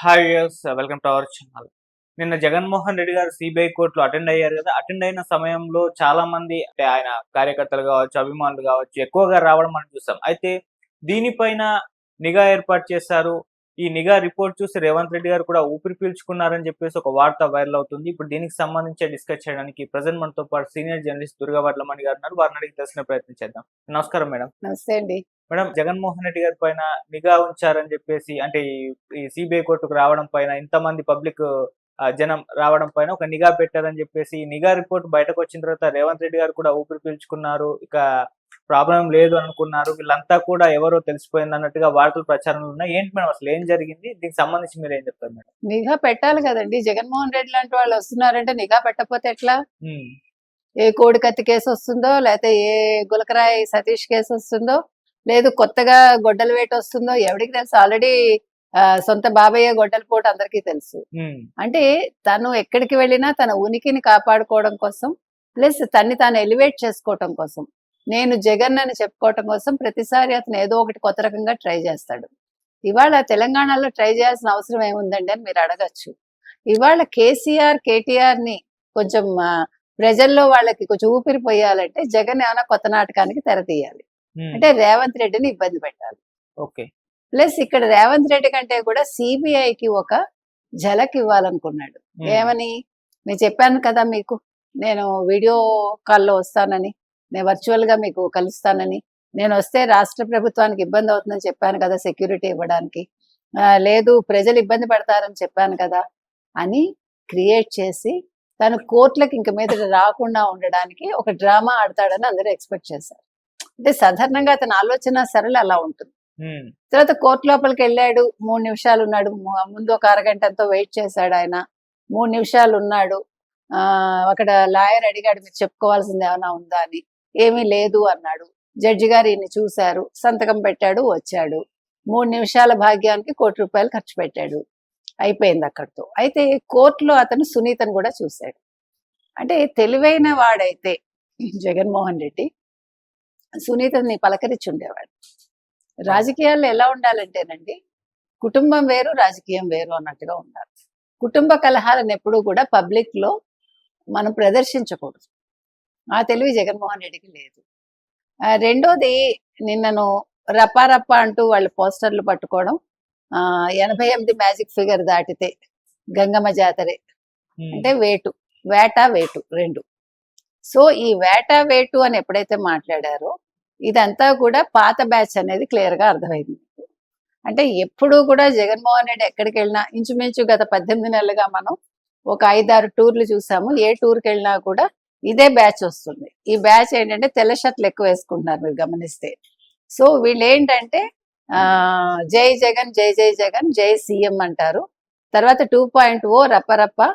Hi welcome to our channel నిన్న జగన్మోహన్ రెడ్డి గారు CBI కోర్టులో అటెండ్ అయ్యారు కదా అటెండ్ అయిన సమయంలో చాలా మంది అంటే ఆయన కార్యకర్తలు కావచ్చు అభిమానులు కావచ్చు ఎక్కువగా రావడం మనం చూస్తాం అయితే దీనిపైన నిఘా ఏర్పాటు చేశారు. ఈ నిఘా రిపోర్ట్ చూసి రేవంత్ రెడ్డి గారు కూడా ఊపిరి పీల్చుకున్నారని చెప్పేసి ఒక వార్త వైరల్ అవుతుంది. ఇప్పుడు దీనికి సంబంధించి డిస్కస్ చేయడానికి ప్రజెంట్ మనతో పాటు సీనియర్ జర్నలిస్ట్ దుర్గా వడ్లమణి గారు ఉన్నారు. వారిని అడిగి తెలిసిన ప్రయత్నం చేద్దాం. నమస్కారం మేడం. నమస్తే అండి. మేడం జగన్మోహన్ రెడ్డి గారి పైన నిఘా ఉంచారని చెప్పేసి అంటే ఈ- సిబిఐ కోర్టుకు రావడం పైన ఇంతమంది పబ్లిక్ జనం రావడం పైన ఒక నిఘా పెట్టారని చెప్పేసి నిఘా రిపోర్ట్ బయటకు వచ్చిన తర్వాత రేవంత్ రెడ్డి గారు కూడా ఊపిరి పీల్చుకున్నారు. ఇక ప్రాబ్లం లేదు అనుకున్నారు. వీళ్ళంతా కూడా ఎవరో తెలిసిపోయింది అన్నట్టుగా వార్తలు ప్రచారంలో ఉన్నాయి. ఏంటి మేడం అసలు ఏం జరిగింది? దీనికి సంబంధించి మీరు ఏం చెప్తారు మేడం? నిఘా పెట్టాలి కదండి. జగన్మోహన్ రెడ్డి లాంటి వాళ్ళు వస్తున్నారంటే నిఘా పెట్టకపోతే ఎట్లా? ఏ కోడికత్తి కేసు వస్తుందో లేకపోతే ఏ గులకరాయ్ సతీష్ కేసు వస్తుందో లేదు కొత్తగా గొడ్డల వేట వస్తుందో ఎవరికి తెలుసు. ఆల్రెడీ సొంత బాబయ్య గొడ్డల పోటు అందరికీ తెలుసు. అంటే తను ఎక్కడికి వెళ్ళినా తన ఉనికిని కాపాడుకోవడం కోసం ప్లస్ తన్ని తాను ఎలివేట్ చేసుకోవటం కోసం నేను జగన్ అని చెప్పుకోవటం కోసం ప్రతిసారి అతను ఏదో ఒకటి కొత్త రకంగా ట్రై చేస్తాడు. ఇవాళ తెలంగాణలో ట్రై చేయాల్సిన అవసరం ఏముందండి అని మీరు అడగచ్చు. ఇవాళ కేసీఆర్ కేటీఆర్ని కొంచెం ప్రజల్లో వాళ్ళకి కొంచెం ఊపిరి పోయాలంటే జగన్ ఏమైనా కొత్త నాటకానికి తెర తీయాలి ఉమ్, అంటే రేవంత్ రెడ్డిని ఇబ్బంది పెట్టాలి. ఓకే. ప్లస్ ఇక్కడ రేవంత్ రెడ్డి కంటే కూడా సిబిఐకి ఒక ఝలక్ ఇవ్వాలనుకున్నాడు. ఏమని? నేను చెప్పాను కదా మీకు నేను వీడియో కాల్లో వస్తానని నేను వర్చువల్గా మీకు కలుస్తానని. నేను వస్తే రాష్ట్ర ప్రభుత్వానికి ఇబ్బంది అవుతుందని చెప్పాను కదా సెక్యూరిటీ ఇవ్వడానికి. లేదు ప్రజలు ఇబ్బంది పడతారని చెప్పాను కదా అని క్రియేట్ చేసి తను కోర్టులకు ఇంక మీద రాకుండా ఉండడానికి ఒక డ్రామా ఆడతాడని అందరూ ఎక్స్పెక్ట్ చేశారు. అంటే సాధారణంగా అతని ఆలోచన సరళ అలా ఉంటుంది. తర్వాత కోర్టు లోపలికి వెళ్ళాడు మూడు నిమిషాలు ఉన్నాడు ముందు ఒక అరగంటతో వెయిట్ చేశాడు ఆయన. మూడు నిమిషాలు ఉన్నాడు. ఆ అక్కడ లాయర్ అడిగాడు మీరు చెప్పుకోవాల్సింది ఏమైనా ఉందా అని? ఏమీ లేదు అన్నాడు. జడ్జి గారు ఈయన్ని చూశారు సంతకం పెట్టాడు వచ్చాడు. మూడు నిమిషాల భాగ్యానికి కోటి రూపాయలు ఖర్చు పెట్టాడు. అయిపోయింది అక్కడితో. అయితే కోర్టులో అతను సునీతను కూడా చూశాడు. అంటే తెలివైన వాడైతే జగన్మోహన్ రెడ్డి సునీతని పలకరించి ఉండేవాడు రాజకీయాల్లో ఎలా ఉండాలంటేనండి కుటుంబం వేరు రాజకీయం వేరు అన్నట్టుగా ఉండాలి. కుటుంబ కలహాలను ఎప్పుడూ కూడా పబ్లిక్లో మనం ప్రదర్శించకూడదు. ఆ తెలివి జగన్మోహన్ రెడ్డికి లేదు. రెండోది నిన్నను రప్పా రప్పా అంటూ వాళ్ళు పోస్టర్లు పట్టుకోవడం ఎనభై ఎనిమిది మ్యాజిక్ ఫిగర్ దాటితే గంగమ్మ జాతరే. అంటే వేటు వేట వేటు రెండు. సో ఈ వేట వేటు అని ఎప్పుడైతే మాట్లాడారో ఇదంతా కూడా పాత బ్యాచ్ అనేది క్లియర్గా అర్థమైంది. అంటే ఎప్పుడూ కూడా జగన్మోహన్ రెడ్డి ఎక్కడికి వెళ్ళినా ఇంచుమించు గత పద్దెనిమిది నెలలుగా మనం ఒక ఐదారు టూర్లు చూసాము. ఏ టూర్కి వెళ్ళినా కూడా ఇదే బ్యాచ్ వస్తుంది. ఈ బ్యాచ్ ఏంటంటే తెల్ల షర్ట్లు ఎక్కువ వేసుకుంటున్నారు మీరు గమనిస్తే. సో వీళ్ళు ఏంటంటే ఆ జై జగన్ జై జై జగన్ జై సీఎం అంటారు. తర్వాత టూ పాయింట్ ఓ రప్పరప్ప ఆ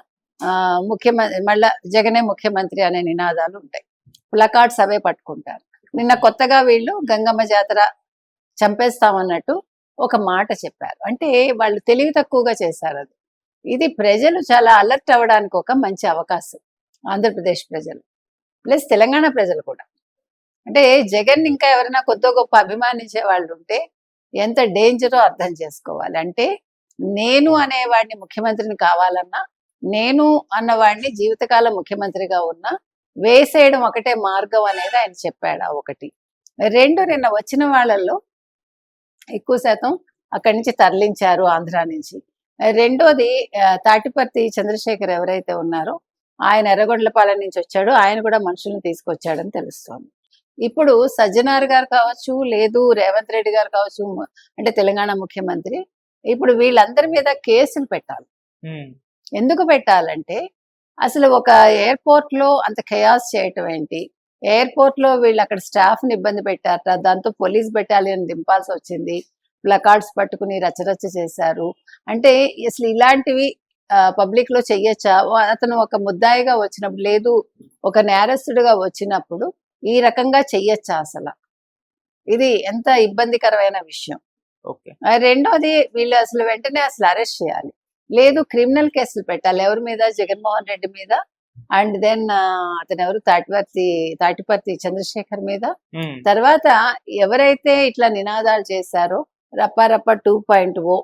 ముఖ్యమంత్రి మళ్ళా జగనే ముఖ్యమంత్రి అనే నినాదాలు ఉంటాయి. ప్లకార్డ్స్ అవే పట్టుకుంటారు. నిన్న కొత్తగా వీళ్ళు గంగమ్మ జాతర చంపేస్తామన్నట్టు ఒక మాట చెప్పారు. అంటే వాళ్ళు తెలివి తక్కువగా చేశారు అది. ఇది ప్రజలు చాలా అలర్ట్ అవ్వడానికి ఒక మంచి అవకాశం. ఆంధ్రప్రదేశ్ ప్రజలు ప్లస్ తెలంగాణ ప్రజలు కూడా. అంటే జగన్ ఇంకా ఎవరైనా కొత్త గొప్ప అభిమానించే వాళ్ళు ఉంటే ఎంత డేంజరో అర్థం చేసుకోవాలి. అంటే నేను అనేవాడిని ముఖ్యమంత్రిని కావాలన్నా నేను అన్నవాడిని జీవితకాల ముఖ్యమంత్రిగా ఉన్న వేసేయడం ఒకటే మార్గం అనేది ఆయన చెప్పాడు ఒకటి. రెండు నిన్న వచ్చిన వాళ్ళల్లో ఎక్కువ శాతం అక్కడి నుంచి తరలించారు ఆంధ్ర నుంచి. రెండోది తాటిపర్తి చంద్రశేఖర్ ఎవరైతే ఉన్నారో ఆయన ఎర్రగొండలపాలెం నుంచి వచ్చాడు. ఆయన కూడా మనుషులను తీసుకొచ్చాడని తెలుస్తోంది. ఇప్పుడు సజ్జనార్ గారు కావచ్చు లేదు రేవంత్ రెడ్డి గారు కావచ్చు అంటే తెలంగాణ ముఖ్యమంత్రి ఇప్పుడు వీళ్ళందరి మీద కేసులు పెట్టాలి. ఎందుకు పెట్టాలంటే అసలు ఒక ఎయిర్పోర్ట్లో అంత ఖయాస్ చేయటం ఏంటి? ఎయిర్పోర్ట్లో వీళ్ళు అక్కడ స్టాఫ్ని ఇబ్బంది పెట్టారట దాంతో పోలీస్ బెటాలియన్ దింపాల్సి వచ్చింది ప్లకార్డ్స్ పట్టుకుని రచరచ చేశారు. అంటే అసలు ఇలాంటివి పబ్లిక్లో చెయ్యొచ్చా? అతను ఒక ముద్దాయిగా వచ్చినప్పుడు లేదు ఒక నేరస్తుడిగా వచ్చినప్పుడు ఈ రకంగా చెయ్యొచ్చా అసలు? ఇది ఎంత ఇబ్బందికరమైన విషయం. రెండోది వీళ్ళు అసలు వెంటనే అసలు అరెస్ట్ చేయాలి. లేదు క్రిమినల్ కేసులు పెట్టాలి. ఎవరి మీద? జగన్మోహన్ రెడ్డి మీద. అండ్ దెన్ అతను ఎవరు? తాటిపర్తి తాటిపర్తి చంద్రశేఖర్ మీద. తర్వాత ఎవరైతే ఇట్లా నినాదాలు చేశారో రప్ప రప్ప టూ పాయింట్ ఓ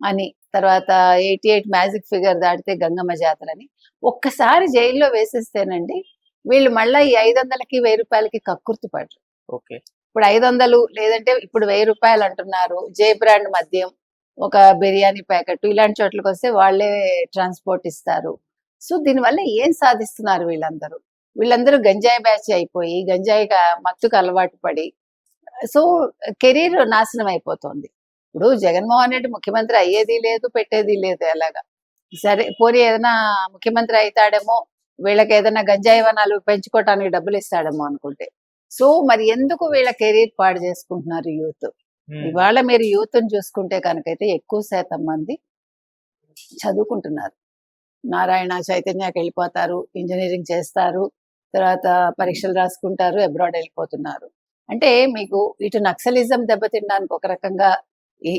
అని తర్వాత ఎయిటీ ఎయిట్ మ్యాజిక్ ఫిగర్ దాటితే గంగమ్మ జాతర అని ఒక్కసారి జైల్లో వేసేస్తేనండి వీళ్ళు మళ్ళీ ఈ ఐదు వందలకి వెయ్యి రూపాయలకి కక్కుర్తి పడరు. ఓకే. ఇప్పుడు ఐదు వందలు లేదంటే ఇప్పుడు వెయ్యి రూపాయలు అంటున్నారు జే బ్రాండ్ మద్యం ఒక బిర్యానీ ప్యాకెట్ ఇలాంటి చోట్లకి వస్తే వాళ్ళే ట్రాన్స్పోర్ట్ ఇస్తారు. సో దీనివల్ల ఏం సాధిస్తున్నారు వీళ్ళందరూ? వీళ్ళందరూ గంజాయి బ్యాచ్ అయిపోయి గంజాయి మత్తుకు అలవాటు పడి సో కెరీర్ నాశనం అయిపోతుంది. ఇప్పుడు జగన్మోహన్ రెడ్డి ముఖ్యమంత్రి అయ్యేది లేదు పెట్టేది లేదు ఎలాగా? సరే పోనీ ఏదైనా ముఖ్యమంత్రి అవుతాడేమో వీళ్ళకి ఏదైనా గంజాయి వనాలు పెంచుకోవటానికి డబ్బులు ఇస్తాడేమో అనుకుంటే. సో మరి ఎందుకు వీళ్ళ కెరీర్ పాడు చేసుకుంటున్నారు యూత్? ఇవాళ మీరు యూత్ చూసుకుంటే కనుకైతే ఎక్కువ శాతం మంది చదువుకుంటున్నారు. నారాయణ చైతన్యకి వెళ్ళిపోతారు ఇంజనీరింగ్ చేస్తారు తర్వాత పరీక్షలు రాసుకుంటారు అబ్రాడ్ వెళ్ళిపోతున్నారు. అంటే మీకు ఇటు నక్సలిజం దెబ్బతినడానికి ఒక రకంగా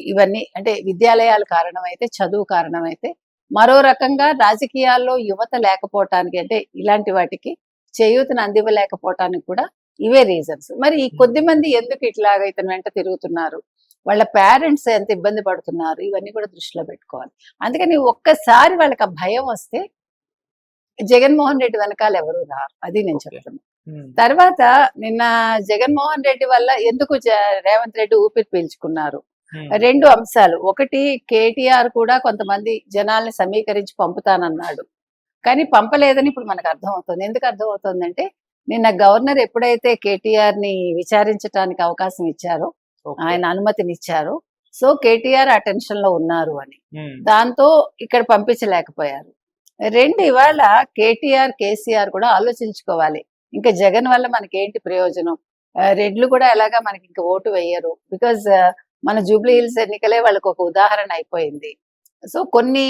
ఇవన్నీ అంటే విద్యాలయాలు కారణమైతే చదువు కారణమైతే మరో రకంగా రాజకీయాల్లో యువత లేకపోవటానికి అంటే ఇలాంటి వాటికి చేయూతను అందివ్వలేకపోవటానికి కూడా ఇవే రీజన్స్ మరి ఈ కొద్ది మంది ఎందుకు ఇట్లాగా ఇతని వెంట తిరుగుతున్నారు? వాళ్ళ పేరెంట్స్ ఎంత ఇబ్బంది పడుతున్నారు? ఇవన్నీ కూడా దృష్టిలో పెట్టుకోవాలి. అందుకని ఒక్కసారి వాళ్ళకి ఆ భయం వస్తే జగన్మోహన్ రెడ్డి వెనకాల ఎవరు రారు. అది నేను Okay. చెప్తున్నా. ఉమ్, తర్వాత నిన్న జగన్మోహన్ రెడ్డి వల్ల ఎందుకు రేవంత్ రెడ్డి ఊపిరి పీల్చుకున్నారు? ఉమ్, రెండు అంశాలు. ఒకటి కేటీఆర్ కూడా కొంతమంది జనాల్ని సమీకరించి పంపుతానన్నాడు. కానీ పంపలేదని ఇప్పుడు మనకు అర్థం అవుతుంది ఎందుకు అర్థం అవుతుందంటే నిన్న గవర్నర్ ఎప్పుడైతే కేటీఆర్ని విచారించడానికి అవకాశం ఇచ్చారో. ఆయన అనుమతినిచ్చారో. సో కేటీఆర్ ఆ టెన్షన్లో ఉన్నారు అని. దాంతో ఇక్కడ పంపించలేకపోయారు. రెండు ఇవాళ కేటీఆర్ కేసీఆర్ కూడా ఆలోచించుకోవాలి. ఇంకా జగన్ వల్ల మనకి ఏంటి ప్రయోజనం రెడ్లు కూడా ఎలాగా మనకి ఇంకా ఓటు వేయరు? బికాజ్ మన జూబ్లీ హిల్స్ ఎన్నికలే వాళ్ళకి ఒక ఉదాహరణ అయిపోయింది. సో కొన్ని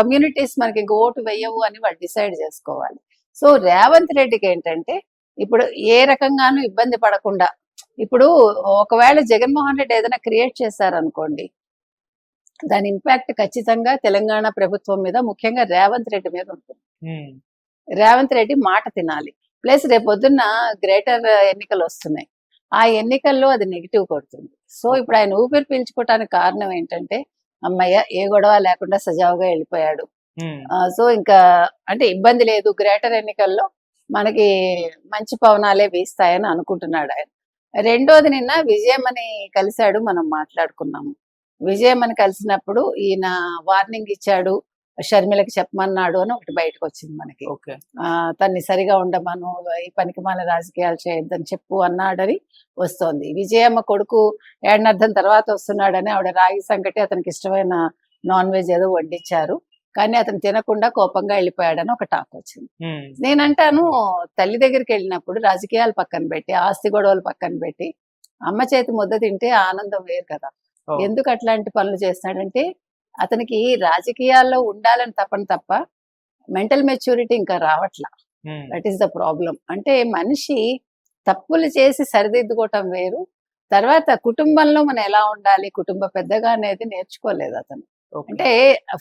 కమ్యూనిటీస్ మనకి ఇంక ఓటు వేయవు అని వాళ్ళు డిసైడ్ చేసుకోవాలి. సో రేవంత్ రెడ్డికి ఏంటంటే ఇప్పుడు ఏ రకంగానూ ఇబ్బంది పడకుండా ఇప్పుడు ఒకవేళ జగన్మోహన్ రెడ్డి ఏదైనా క్రియేట్ చేశారనుకోండి దాని ఇంపాక్ట్ ఖచ్చితంగా తెలంగాణ ప్రభుత్వం మీద ముఖ్యంగా రేవంత్ రెడ్డి మీద ఉంటుంది. రేవంత్ రెడ్డి మాట తినాలి. ప్లస్ రేపొద్దున్న గ్రేటర్ ఎన్నికలు వస్తున్నాయి ఆ ఎన్నికల్లో అది నెగిటివ్ కొడుతుంది. సో ఇప్పుడు ఆయన ఊపిరి పీల్చుకోవటానికి కారణం ఏంటంటే అమ్మయ్య ఏ గొడవ లేకుండా సజావుగా వెళ్ళిపోయాడు. సో ఇంకా అంటే ఇబ్బంది లేదు. గ్రేటర్ ఎన్నికల్లో మనకి మంచి పవనాలే వీస్తాయని అనుకుంటున్నాడు ఆయన. రెండోది నిన్న విజయమని కలిశాడు మనం మాట్లాడుకున్నాము. విజయమని కలిసినప్పుడు ఈయన వార్నింగ్ ఇచ్చాడు. షర్మిలకి చెప్పమన్నాడు అని ఒకటి బయటకు వచ్చింది మనకి తన్ని సరిగా ఉండమను ఈ పనికి మన రాజకీయాలు చేయొద్దని చెప్పు అన్నాడని వస్తోంది. విజయమ్మ కొడుకు ఏడనర్థం తర్వాత వస్తున్నాడని ఆవిడ రాగి సంకటి అతనికి ఇష్టమైన నాన్ వెజ్ ఏదో వడ్డించారు కానీ అతను తినకుండా కోపంగా వెళ్ళిపోయాడని ఒక టాక్ వచ్చింది. నేనంటాను తల్లి దగ్గరికి వెళ్ళినప్పుడు రాజకీయాలు పక్కన పెట్టి ఆస్తి గొడవలు పక్కన పెట్టి అమ్మ చేతి ముద్ద తింటే ఆనందం వేరు కదా. ఎందుకు అట్లాంటి పనులు చేస్తున్నాడంటే అతనికి రాజకీయాల్లో ఉండాలని తప్పని తప్ప మెంటల్ మెచ్యూరిటీ ఇంకా రావట్లా. దట్ ఈస్ ద ప్రాబ్లం అంటే మనిషి తప్పులు చేసి సరిదిద్దుకోవటం వేరు. తర్వాత కుటుంబంలో మనం ఎలా ఉండాలి కుటుంబ పెద్దగా అనేది నేర్చుకోలేదు అతను. అంటే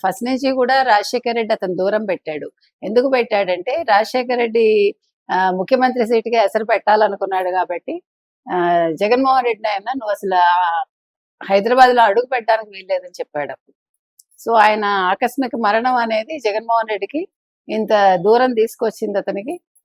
ఫస్ట్ నుంచి కూడా రాజశేఖర్ రెడ్డి అతను దూరం పెట్టాడు. ఎందుకు పెట్టాడంటే రాజశేఖర్ రెడ్డి ఆ, ముఖ్యమంత్రి సీటుకి ఎసరు పెట్టాలనుకున్నాడు కాబట్టి జగన్మోహన్ రెడ్డి ఆయన నువ్వు అసలు హైదరాబాద్లో అడుగు పెట్టడానికి వీల్లేదని చెప్పాడు సో ఆయన ఆకస్మిక మరణం అనేది జగన్మోహన్ రెడ్డికి ఇంత దూరం తీసుకొచ్చింది అతనికి.